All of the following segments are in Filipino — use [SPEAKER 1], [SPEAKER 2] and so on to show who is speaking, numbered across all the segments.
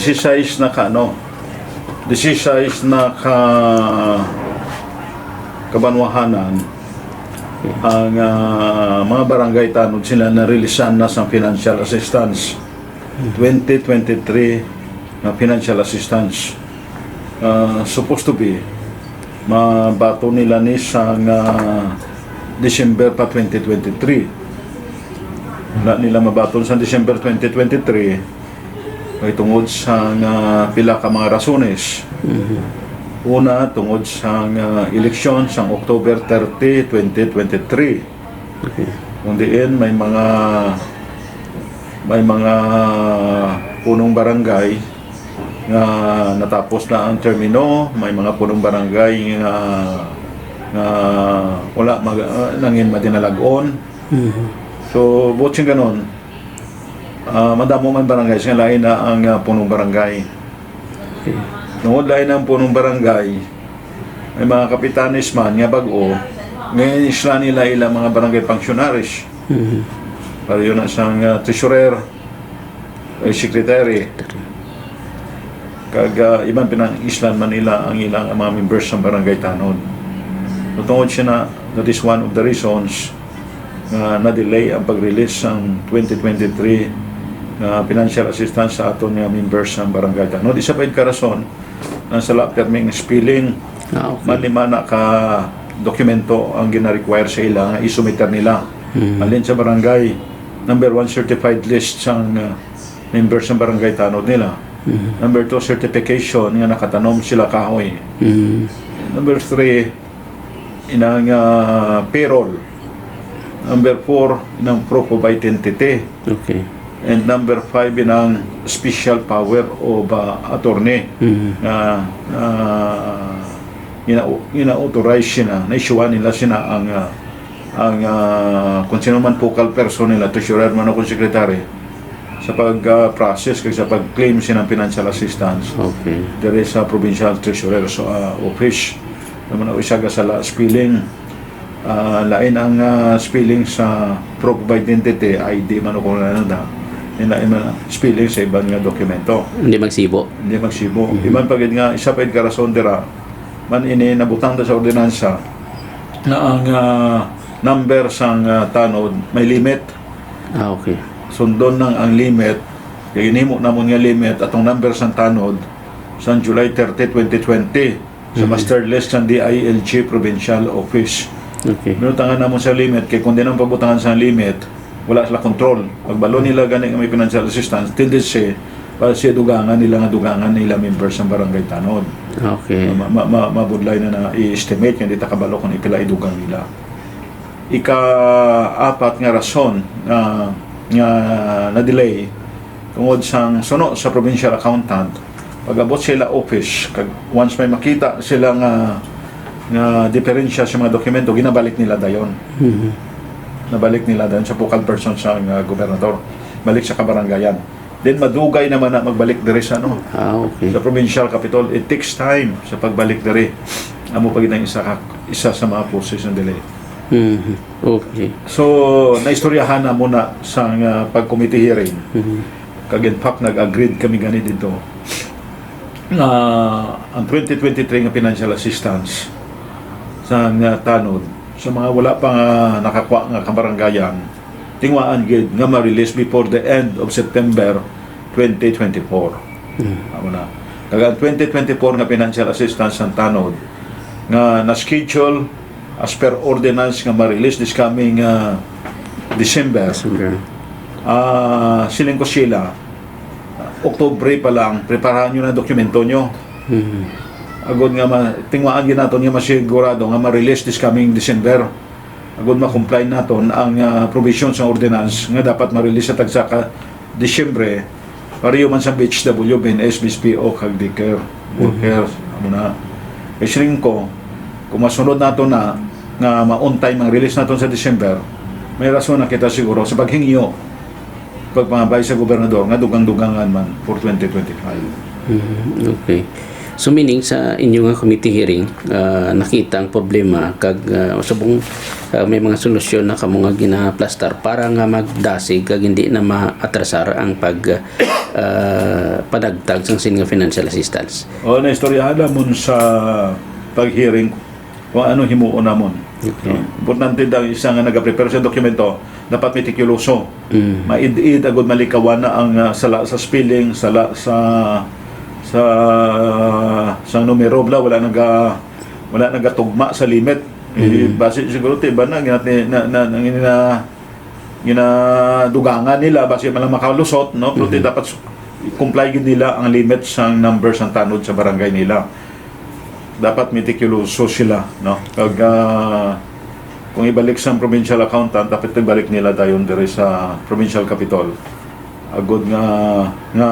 [SPEAKER 1] 16 na ka ano 16 na ka kabanwahanan ang ah, mga barangay tanod sila na releasean na sa financial assistance. 2023 na financial assistance. Ah, supposed to be mabato nila ni sa ah, December pa 2023 wala nila mabaton sa December 2023 ay tungod sa nga pila ka mga rasones Una, tungod sa uh, eleksyon sa October 30, 2023.
[SPEAKER 2] Okay.
[SPEAKER 1] Kung diin, may mga may mga punong barangay nga natapos na ang termino, may mga punong barangay nga nga wala mag, uh, nangin madinalagon.
[SPEAKER 2] Mhm.
[SPEAKER 1] So, butsing ganon, ah madamo man barangay, nga lain na ang uh, punong barangay.
[SPEAKER 2] Okay.
[SPEAKER 1] Nood lain ang punong barangay, may mga kapitanis man nga bag-o, ngayon isla nila ilang mga barangay functionaries.
[SPEAKER 2] Mhm.
[SPEAKER 1] Para yun ang isang uh, treasurer, ay secretary. Kag uh, ibang pinang islan man nila ang ilang mga members ng barangay tanod. So, tungod siya na, that is one of the reasons nga na-delay ang pag-release ng 2023 na financial assistance sa aton nga members ng barangay tanod. Isa pa yung karason, ang sala perming spilling,
[SPEAKER 2] Ah, okay.
[SPEAKER 1] malima na ka dokumento ang gina-require sa ila nga isumiter nila.
[SPEAKER 2] Mhm.
[SPEAKER 1] Alin sa barangay, number one certified list sang uh, members ng barangay tanod nila.
[SPEAKER 2] Mhm.
[SPEAKER 1] Number two, certification nga nakatanom sila kahoy.
[SPEAKER 2] Mhm.
[SPEAKER 1] Number three, inang uh, payroll. Number four, inang proof of identity.
[SPEAKER 2] Okay.
[SPEAKER 1] And number five, inang special power of uh, attorney?
[SPEAKER 2] Mhm.
[SPEAKER 1] na na ina ina-authorize sila, na-issuean nila sila ang ah, ang ah, kung sino man focal person nila, treasurer man o kung secretary sa pag-process kag sa pag-claim sila ng financial assistance.
[SPEAKER 2] Okay.
[SPEAKER 1] there is a provincial treasurer so uh, office. Naman ang isa sa la spelling. Ah, lain ang ah, spelling sa proof of identity ID man o kung ano na lain man ang spelling sa ibang nga dokumento
[SPEAKER 2] Hindi magsibo.
[SPEAKER 1] hindi magsibo. Iman pagid nga isa pa karason dira man ini nabutang ta sa ordinansa na ang ah, number sang ah, tanod may limit.
[SPEAKER 2] Ah, okay.
[SPEAKER 1] Sundon nang ang limit kay hinimo namon nga limit atong number sang tanod sa July 30, 2020 sa
[SPEAKER 2] Mhm.
[SPEAKER 1] master list ng DILG Provincial Office.
[SPEAKER 2] Okay.
[SPEAKER 1] Binutangan namon sa limit kay kung di nang pabutangan sa limit wala sila control. Pagbalo nila gani nga may financial assistance, tendency para siya dugangan nila nga dugangan nila members ng barangay tanod.
[SPEAKER 2] Okay.
[SPEAKER 1] Ma, ma, ma, mabudlay na na i-estimate nga di ta kabalo kung ipila idugang nila. Ika-apat nga rason nga nga na-delay tungod sang suno sa provincial accountant pag-abot sila office kag once may makita sila nga nga diferensya sa mga dokumento ginabalik nila dayon
[SPEAKER 2] Mhm.
[SPEAKER 1] Nabalik nila dayon sa focal person sa nga gobernador balik sa kabarangayan then madugay naman na magbalik diri sa ano
[SPEAKER 2] Ah, okay.
[SPEAKER 1] sa provincial capital it takes time sa pagbalik diri amo pag ang isa ka, isa sa mga process ng delay
[SPEAKER 2] Mhm. Okay.
[SPEAKER 1] so naistoryahan na muna sa nga pag-committee hearing
[SPEAKER 2] Mhm.
[SPEAKER 1] kag in fact nag-agreed kami gani dito na ang 2023 nga financial assistance sa nga tanod sa mga wala pa nga nakakuha nga kabarangayan tingwaan gid nga ma-release before the end of September 2024
[SPEAKER 2] Mhm.
[SPEAKER 1] Amo na. Kag ang 2024 nga financial assistance ng tanod nga na-schedule as per ordinance nga ma-release this coming uh, December.
[SPEAKER 2] December.
[SPEAKER 1] Ah, siling ko sila. Oktobre pa lang, preparahan nyo na dokumento nyo.
[SPEAKER 2] Mhm.
[SPEAKER 1] Agod nga ma, tingwaan gid naton nga masigurado nga ma-release this coming December. Agod ma-comply naton ang ah, provisions ng ordinance nga dapat ma-release sa tagsa ka Disyembre pareho man sa BHW, BNS, BSPO, kag Dicker, workers, amo na. E siling ko, kung masunod nato na nga ma-on time ang release naton sa December, may rason na kita siguro sa paghingyo pagpangabay sa gobernador nga dugang-dugangan man for 2025.
[SPEAKER 2] Mhm. Okay. So meaning sa inyong nga committee hearing ah, nakita ang problema kag uh, subong ah, may mga solusyon na kamo nga ginaplastar para nga magdasig kag hindi na maatrasar ang pag ah, padagtag sang sin nga financial assistance.
[SPEAKER 1] O na istoryahan namon sa pag-hearing kung ano himuon namon.
[SPEAKER 2] Okay.
[SPEAKER 1] No? Importante daw isa nga nag-prepare sa dokumento dapat meticuloso.
[SPEAKER 2] Mm.
[SPEAKER 1] Maid-id agud malikawan na ang ah, sala sa spelling, sala sa sa sa numero bla wala naga wala nagatugma sa limit. Eh, base siguro ti ba na ginati na na, na, na ginadugangan nila base man lang makalusot no? Pero ti dapat comply gid nila ang limit sa numbers ng tanod sa barangay nila. Dapat meticuloso sila no? Kag ah, kung ibalik sa provincial accountant dapat ibalik nila dayon dire sa provincial capital. Agud nga nga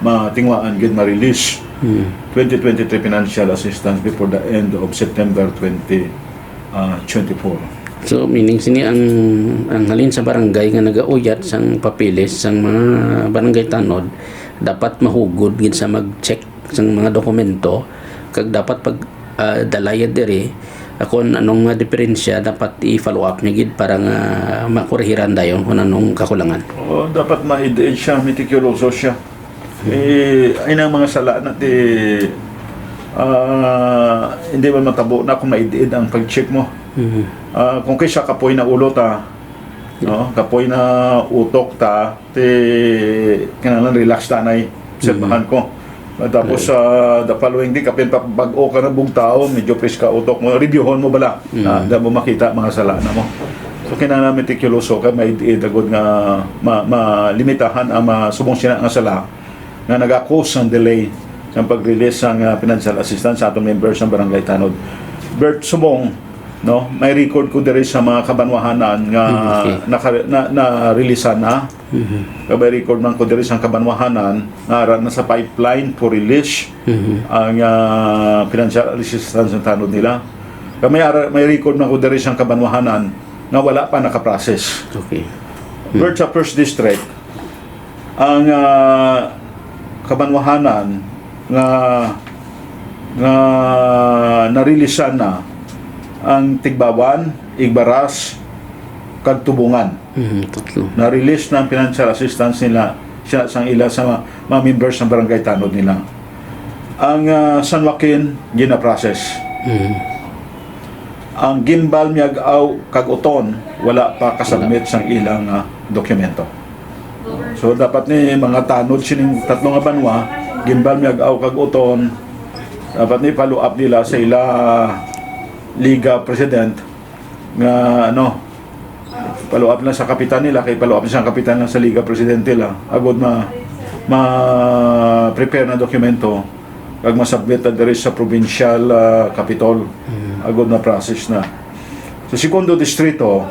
[SPEAKER 1] matingwaan gid ma-release
[SPEAKER 2] Mm.
[SPEAKER 1] 2023 financial assistance before the end of September 2024
[SPEAKER 2] So meaning sini ang ang halin sa barangay nga nagauyat sang papilis sang mga barangay tanod dapat mahugod gid sa mag-check sang mga dokumento kag dapat pag uh, dalayad diri kung anong mga diferensya dapat i-follow up niya gid para nga makorehiran dayon kung anong kakulangan.
[SPEAKER 1] o dapat ma-ideate siya meticuloso siya eh ay na mga sala na ti ah, hindi man matabo na kung ma-ideate ang pag-check mo
[SPEAKER 2] Mhm.
[SPEAKER 1] Ah, kung kaysa kapoy na ulo ta, no? kapoy na utok ta, ti kailangan relax ta na obserbahan ko. At Tapos sa the following day, kapin pa bag-o ka na bug tao, medyo fresh ka utok mo, reviewon mo bala, na da mo makita mga sala na mo. So kinahanglan meticuloso ka may idagod nga ma, malimitahan ang masubong sina nga sala nga naga-cause ng delay ng pag-release ng ah, financial assistance sa atong members ng Barangay Tanod. Bert Sumong, no, may record ko diri sa mga kabanwahanan nga
[SPEAKER 2] Okay.
[SPEAKER 1] naka, na, na releasean na.
[SPEAKER 2] Mhm.
[SPEAKER 1] May record man ko diri sa kabanwahanan nga ara na sa pipeline for release
[SPEAKER 2] Mhm.
[SPEAKER 1] ang ah, financial assistance ng tanod nila. May, may record man ko diri sa kabanwahanan nga wala pa nakaprocess.
[SPEAKER 2] Okay.
[SPEAKER 1] Bird sa first district, ang ah, kabanwahanan nga nga narilisan na ang Tigbawan, Igbaras, kag Tubungan.
[SPEAKER 2] Mhm. Tatlo.
[SPEAKER 1] Na-release na ang financial assistance nila siya sang ila sa mga, members ng barangay tanod nila. Ang ah, San Joaquin, gina-process.
[SPEAKER 2] Mhm.
[SPEAKER 1] Ang Gimbal Miagaw kag Uton wala pa kasubmit sang ilang ah, dokumento. So dapat ni mga tanod sining tatlong nga banwa, Gimbal Miagaw kag Uton. Dapat ni follow up nila sa ila liga president nga ano follow up lang sa kapitan nila kay follow up sa kapitan lang sa liga presidente nila. Agod ma ma prepare na dokumento kag masubmit na diri sa provincial ah, capitol. Agod na process na. Sa segundo distrito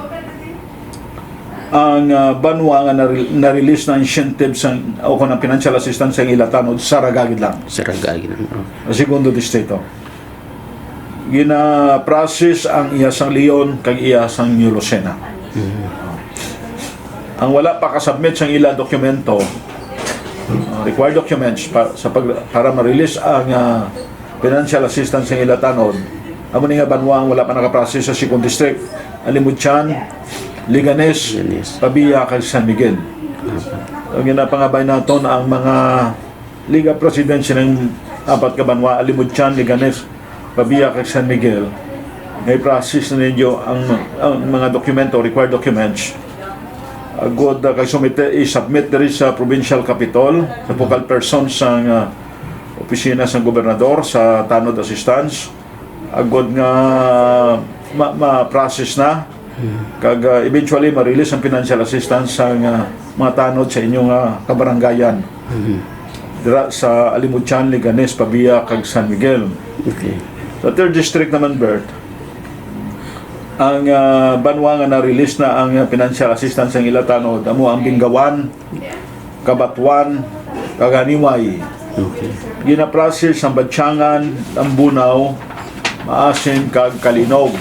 [SPEAKER 1] ang ah, banwa nga nare- na-release na incentive sa o kung ang financial assistance sa ilatanod sa ragagid lang.
[SPEAKER 2] Saragagi na. Okay.
[SPEAKER 1] sa segundo distrito. Gina-process ang iyasang Leon kag iyasang New Lucena. Ang wala pa kasubmit sa ila dokumento uh, required documents pa, sa pag, para ma-release ang uh, financial assistance sa ila tanod. Amo ni nga banwa ang wala pa nakaprocess sa second district. Alimutyan Liganes
[SPEAKER 2] Liganes.
[SPEAKER 1] Pabia kag San Miguel. Ang ginapangabay naton ang mga Liga Presidency ng apat ka banwa Alimutyan Liganes Pabia kag San Miguel. May process na ninyo ang, ang mga dokumento required documents. Agod uh, kay sumite i-submit diri sa provincial capital sa focal person sa uh, opisina sa gobernador sa tanod assistance. Agod nga ma- ma-process na kag uh, eventually ma-release ang financial assistance sa uh, mga tanod sa inyong uh, kabaranggayan. Dira sa Alimutyan, Liganes, Pabia kag San Miguel.
[SPEAKER 2] Okay.
[SPEAKER 1] sa third district naman, Bert, ang uh, banwa nga na-release na ang uh, financial assistance ng ilatanod, amo ang Bingawan, Kabatuan, Kaganiway,
[SPEAKER 2] Okay.
[SPEAKER 1] gina-process ang Batyangan, Ambunaw, Maasin, kag Kalinog.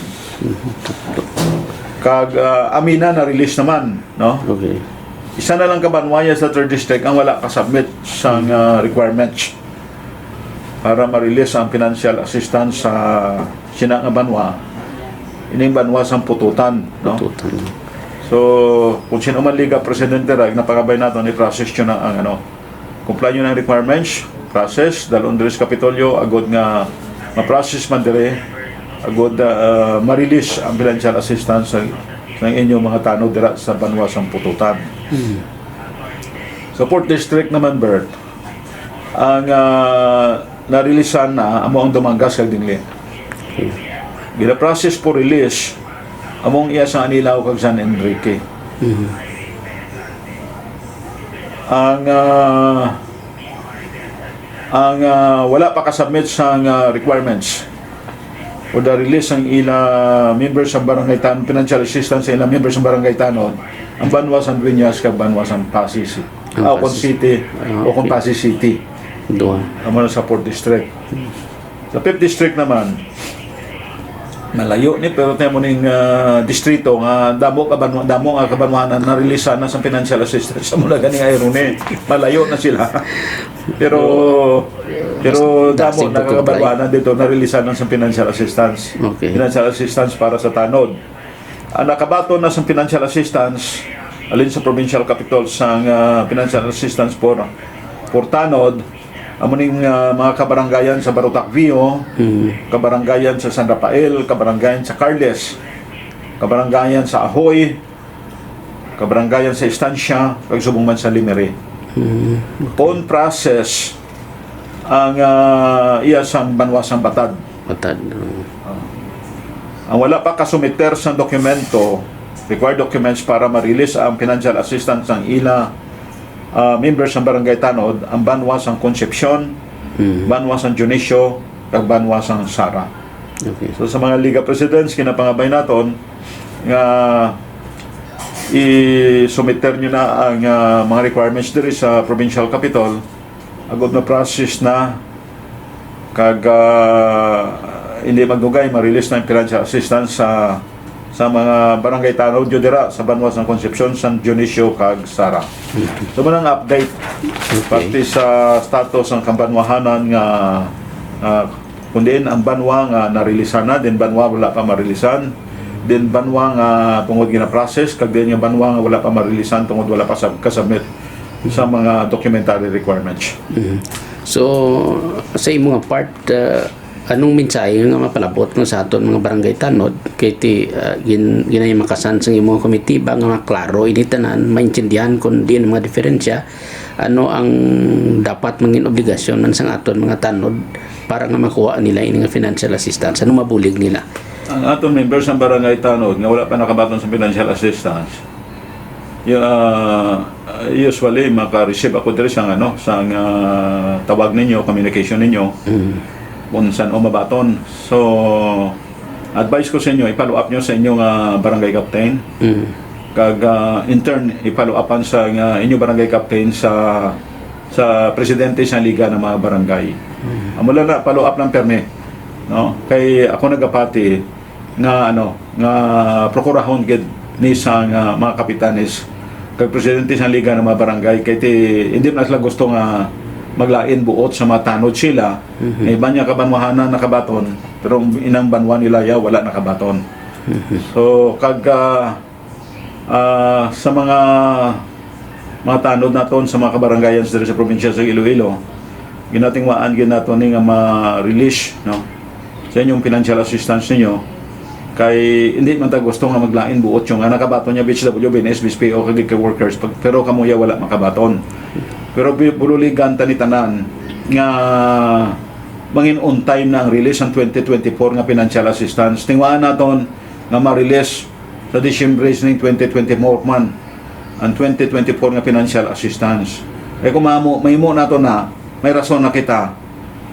[SPEAKER 1] Kag uh, Amina na-release naman, no?
[SPEAKER 2] Okay.
[SPEAKER 1] Isa na lang kabanwaya sa third district ang wala ka-submit sa uh, requirements. para ma-release ang financial assistance sa sina nga banwa ining banwa sang pututan no
[SPEAKER 2] Tutan.
[SPEAKER 1] so kung sino man liga presidente rag napakabay nato ni process yun ang, ang ano comply yun ang requirements process dalon diri sa kapitolyo agod nga ma-process man dire agod uh, ma-release ang financial assistance sa sa inyong mga tanod dira sa banwa sang pututan. Sa Port District naman Bert. Ang uh, narilisan na amo ang dumanggas kag dingli Gila process for release among iya sa Anilaw kag San Enrique. Ang ah, ang ah, wala pa kasubmit sa ah, requirements o the release ang ila members sa barangay tan financial assistance sa ila members sa barangay tanon ang Banwa San Dueñas kag Banwa San Pasig City.
[SPEAKER 2] Ang
[SPEAKER 1] Ah, Ocon. City
[SPEAKER 2] Ah,
[SPEAKER 1] o Ocon. Pasig City amo na sa 4th district. Sa 5th district naman, malayo ni pero temo ning ah, distrito nga damo ka banwa damo nga kabanwanan na release na sa financial assistance. Sa mula ganing irony malayo na sila. Pero pero damo na kabanwanan dito na release na sa financial assistance.
[SPEAKER 2] Okay.
[SPEAKER 1] financial assistance para sa tanod. Ang nakabato na sa financial assistance alin sa provincial capital sa ah, financial assistance for for tanod amo ning ah, mga kabarangayan sa Barotac Vio
[SPEAKER 2] Mm.
[SPEAKER 1] kabarangayan sa San Rafael, kabarangayan sa Carles, kabarangayan sa Ahoy, kabarangayan sa Estancia, kag subong man sa Limere.
[SPEAKER 2] Mm.
[SPEAKER 1] On process ang uh, iya sang banwasang batad.
[SPEAKER 2] Matad.
[SPEAKER 1] Ang wala pa kasumiter sa dokumento, required documents para ma-release ang financial assistance ng ila ah, members ng Barangay Tanod, ang banwasang Concepcion,
[SPEAKER 2] Mm.
[SPEAKER 1] banwasang Dionisio, kag banwasang Sara.
[SPEAKER 2] Okay.
[SPEAKER 1] So sa mga Liga Presidents, kinapangabay naton nga i-submiter nyo na ang ah, mga requirements diri sa provincial capital agad na process na kag ah, hindi magdugay ma-release na yung financial assistance sa sa mga barangay tanaw dyo dira sa Banwas ng Concepcion, San Dionisio kag Sara. So man ang update pati sa status ng kambanwahanan nga uh, kundiin ang banwa nga narilisan na din banwa wala pa marilisan din banwa nga tungod gina-process kag din yung banwa nga wala pa marilisan tungod wala pa sa kasubmit sa mga documentary requirements.
[SPEAKER 2] Mhm. So, sa imong part, uh, anong mensahe nga mapalabot nga sa aton mga barangay tanod? Kay ti uh, gin ginay makasan sa imong komitiba nga maklaro ini tanan maintindihan kun di mga diferensya ano ang dapat mangin obligasyon man sang aton mga tanod para nga makuha nila ini nga financial assistance? Ano mabulig nila?
[SPEAKER 1] Ang atong members ng barangay Tanod nga wala pa nakabaton sa financial assistance, yung, uh, usually maka-receive ako diri sa ano, sa uh, tawag ninyo, communication ninyo,
[SPEAKER 2] mm.
[SPEAKER 1] Kung saan o mabaton. So, advice ko sa inyo, i-follow up nyo sa inyong uh, barangay captain.
[SPEAKER 2] Mm.
[SPEAKER 1] Kag uh, intern, i-follow upan sa uh, inyong barangay captain sa sa presidente sa liga ng mga barangay. Mm. Amula na, follow up ng perme. No? Kay ako nagapati nga ano, nga prokurahon gid ni sa nga mga kapitanes kag presidente sa liga ng mga barangay kay ti hindi na sila gusto nga maglain buot sa mga tanod sila. Mm-hmm. iba niya kabanwahanan nakabaton? Pero ang inang banwa nila ya wala nakabaton. So kag ah, ah, sa mga mga tanod naton sa mga kabarangayan sa sa probinsya sa Iloilo ginatingwaan gid naton ni nga ma-release no? Sa inyong financial assistance ninyo. Kay hindi man ta gusto nga maglain buot yung nga nakabaton niya BHWB na SBSPO kag kay workers. Pag, pero kamuya wala makabaton pero bululigan ta ni tanan nga mangin on time na ang release ang 2024 nga financial assistance. Tingwaan naton nga ma-release sa December ng 2024 man ang 2024 nga financial assistance. Eh kung mamo mahimo nato na may rason na kita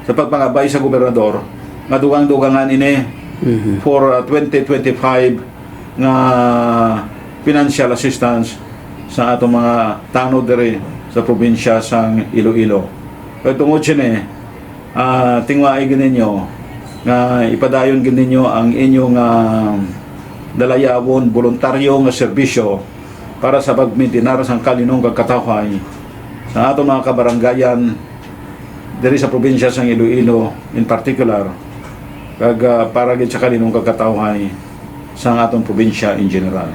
[SPEAKER 1] sa pagpangabay sa gobernador nga dugang-dugangan ini
[SPEAKER 2] Mhm.
[SPEAKER 1] for uh, 2025 nga financial assistance sa atong mga tanod diri sa probinsya sang Iloilo. Pero tungod siya ni, ah, tingwaay gininyo nga ipadayon gininyo ang inyong ah, dalayawon voluntaryo nga serbisyo para sa pagmintinar sang kalinong kag katawhay sa atong mga kabarangayan diri sa probinsya sa Iloilo in particular kag ah, para gid sa kaninong kakatawhan sa atong probinsya in general.